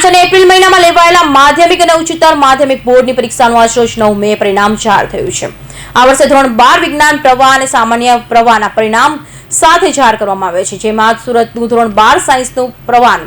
March અને April મહિનામાં લેવાયેલા માધ્યમિક અને ઉચ્ચતર માધ્યમિક બોર્ડની પરીક્ષાનું આજરોજ નવ મે પરિણામ જાહેર થયું છે. આ વર્ષે ધોરણ બાર વિજ્ઞાન, પ્રવાહ અને સામાન્ય પ્રવાહના પરિણામ સાથે જાહેર કરવામાં આવે છે, જેમાં સુરતનું ધોરણ બાર, સાયન્સનું પ્રવાહ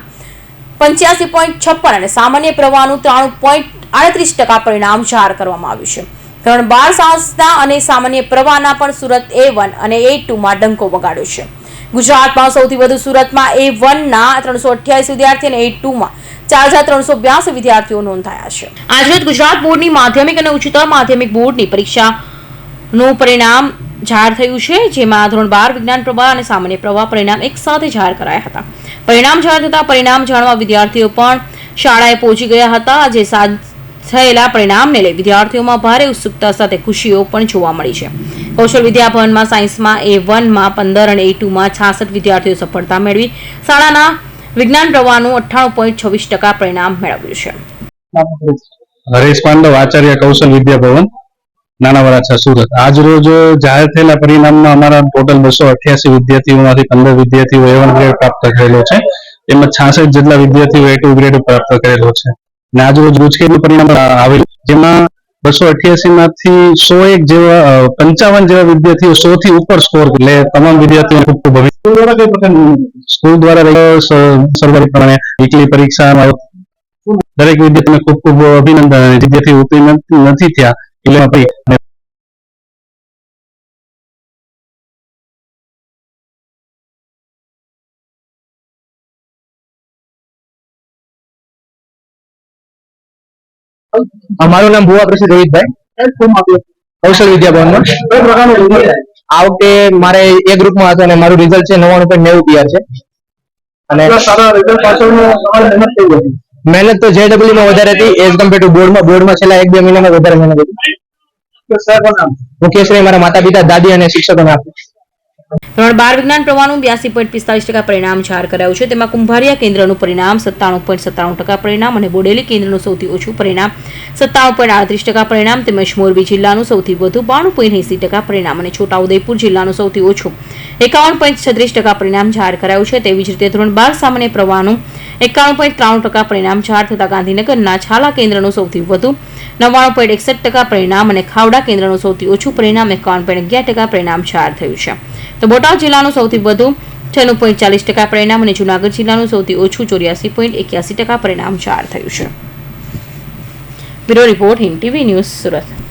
પંચ્યાસી પોઈન્ટ છપ્પન અને સામાન્ય પ્રવાહનું ત્રાણું પોઈન્ટ આડત્રીસ ટકા પરિણામ જાહેર કરવામાં આવ્યું છે. ધોરણ બાર, સાયન્સના અને સામાન્ય પ્રવાહના પણ સુરત એ વન અને એ ટુમાં ડંકો વગાડ્યો છે. ગુજરાતમાં સૌથી વધુ સુરતમાં એ વનના ત્રણસો અઠ્યાવીસ વિદ્યાર્થી અને એ ટુમાં ચાર હજાર ત્રણસો બ્યાસી વિદ્યાર્થીઓ નોંધાયા છે. આજરોજ ગુજરાત બોર્ડની માધ્યમિક અને ઉચ્ચતર માધ્યમિક બોર્ડની પરીક્ષાનું પરિણામ જાહેર થયું છે, જેમાં ધોરણ બાર વિજ્ઞાન પ્રવાહ અને સામાન્ય પ્રવાહ પરિણામ એક સાથે જાહેર કરાયા હતા. પરિણામ જાહેર થતા પરિણામ જાણવા વિદ્યાર્થીઓ પણ શાળાએ પહોંચી ગયા હતા. જે થયેલા પરિણામને લઈ વિદ્યાર્થીઓમાં ભારે ઉત્સુકતા સાથે ખુશીઓ પણ જોવા મળી છે. કૌશલ વિદ્યાભવનમાં સાયન્સમાં એ વનમાં પંદર અને એ ટુમાં છાસઠ વિદ્યાર્થીઓ સફળતા મેળવી. શાળાના વિજ્ઞાન પ્રવાહનું અઠ્ઠાણું પોઈન્ટ છવ્વીસ ટકા પરિણામ મેળવ્યું છે. હરેશ પાંડવ, આચાર્ય કૌશલ વિદ્યાભવન નાના વરાછા સુરત. આજ રોજ જાહેર થયેલા પરિણામમાં અમારા ટોટલ બસો અઠ્યાસી વિદ્યાર્થીઓમાંથી પંદર વિદ્યાર્થીઓ એ ગ્રેડ પ્રાપ્ત કરેલો છે. એમાં છાસઠ જેટલા વિદ્યાર્થીઓ એ ટુ ગ્રેડ પ્રાપ્ત કરેલો છે. અને આજ રોજ ગુજકેટનું પરિણામ આવેલું જેમાં બસો અઠ્યાસી માંથી સો એક જેવા પંચાવન જેવા વિદ્યાર્થીઓ સો થી ઉપર સ્કોર એટલે તમામ વિદ્યાર્થીઓ ખૂબ ખૂબ સ્કૂલ દ્વારા રહેલો સ- સરકારી પ્રમાણે વીકલી પરીક્ષામાં દરેક વિદ્યાર્થીને ખૂબ ખૂબ અભિનંદન અને જે વિદ્યાર્થી ઉત્તીર્ણ નથી થયા એટલે આપણી અને મારું નામ ભુવા પ્રસિદ્ધ રોહિતભાઈ કૌશલ વિદ્યાભવનમાં આ વખતે મારે એ ગ્રુપમાં હતો અને મારું રિઝલ્ટ છે નવ્વાણું પોઈન્ટ નેવું પીઆર છે. અને મહેનત તો જેડબલ્યુ માં વધારે હતી એઝ કમ્પેર ટુ બોર્ડમાં બોર્ડમાં છેલ્લા એક બે મહિનામાં વધારે મહેનત હતી. મુખ્યશ્રી મારા માતા પિતા દાદી અને શિક્ષકોને આપું. ધોરણ બાર વિજ્ઞાન પ્રવાહનું બ્યાસી પોઈન્ટ પિસ્તાલીસ ટકા પરિણામ જાહેર કરાયું છે. તેમાં કુંભારિયા કેન્દ્રનું પરિણામ સત્તાણું પોઈન્ટ સત્તાણું ટકા પરિણામ અને બોડેલી કેન્દ્રનું સૌથી ઓછું પરિણામ સત્તાણું પોઈન્ટ આડત્રીસ ટકા પરિણામ. તેમજ મોરબી જિલ્લાનું સૌથી વધુ બાણું પોઈન્ટ એંસી ટકા પરિણામ અને છોટાઉદેપુર જિલ્લાનું સૌથી ઓછું એકાવન પોઈન્ટ છત્રીસ ટકા પરિણામ જાહેર કરાયું છે. તેવી જ રીતે ધોરણ બાર સામાન્ય પ્રવાહનું એકાણું પોઈન્ટ ત્રાણું ટકા પરિણામ જાહેર થતા ગાંધીનગરના છાલા કેન્દ્રનું સૌથી વધુ નવ્વાણું પોઈન્ટ એકસઠ ટકા પરિણામ અને ખાવડા કેન્દ્રનું સૌથી ઓછું પરિણામ એકાવન પોઈન્ટ અગિયાર ટકા પરિણામ જાહેર થયું છે. તો બોટાદ જિલ્લાનું સૌથી વધુ છન્નું પોઈન્ટ ચાલીસ ટકા પરિણામ અને જુનાગઢ જિલ્લાનું સૌથી ઓછું ચોર્યાસી પોઈન્ટ એક્યાસી ટકા પરિણામ જાહેર થયું છે. Bureau report Hind TV news Surat.